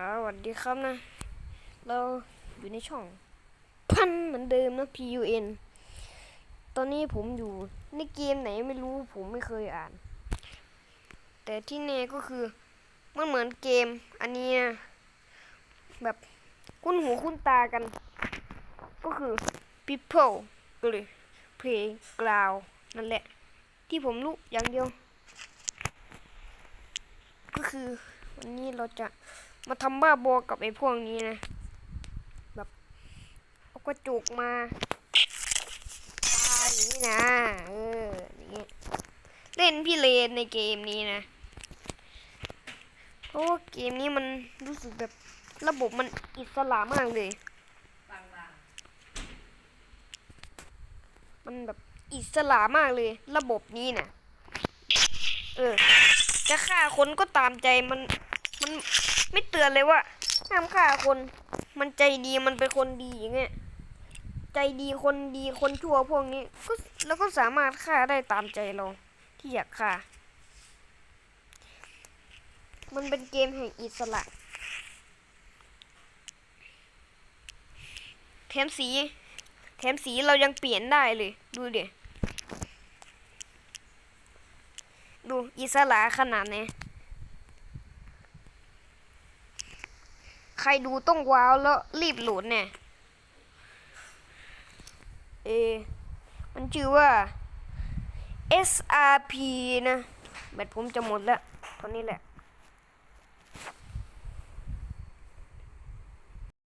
่าสวัสดีครับนะ เราอยู่ในช่อง พันเหมือนเดิมนะ PUN ตอนนี้ผมอยู่ในเกมไหนไม่รู้ผมไม่เคยอ่าน แต่ที่แน่ก็คือ มันเหมือนเกม อันนี้นะแบบคุ้นหูคุ้นตากัน ก็คือ People ก็เลย Playground นั่นแหละ ที่ผมรู้อย่างเดียว ก็คือ วันนี้เราจะมาทำบ้าบอกับไอ้พวกนี้นะ แบบเอากระจุกมาอย่างนี้นะเอออย่างนี้เล่นพี่เลนในเกมนี้นะเพราะว่าเกมนี้มันรู้สึกแบบระบบมันอิสระมากเลย มันแบบอิสระมากเลย ระบบนี้นะเออ จะฆ่าคนก็ตามใจมันมันไม่เตือนเลยว่าห้ามฆ่าคน มันใจดีมันเป็นคนดีอย่างเงี้ยใจดีคนดีคนชั่วพวกนี้ก็แล้วก็สามารถฆ่าได้ตามใจเราที่อยากฆ่า มันเป็นเกมแห่งอิสระแถมสี แถมสีเรายังเปลี่ยนได้เลย ดูเดิดู อิสระขนาดไหนใครดูต้องว้าวแล้วรีบโหลดเนี่ย เอ มันชื่อว่า SRP นะ แบตผมจะหมดแล้วตอนนี้แหละ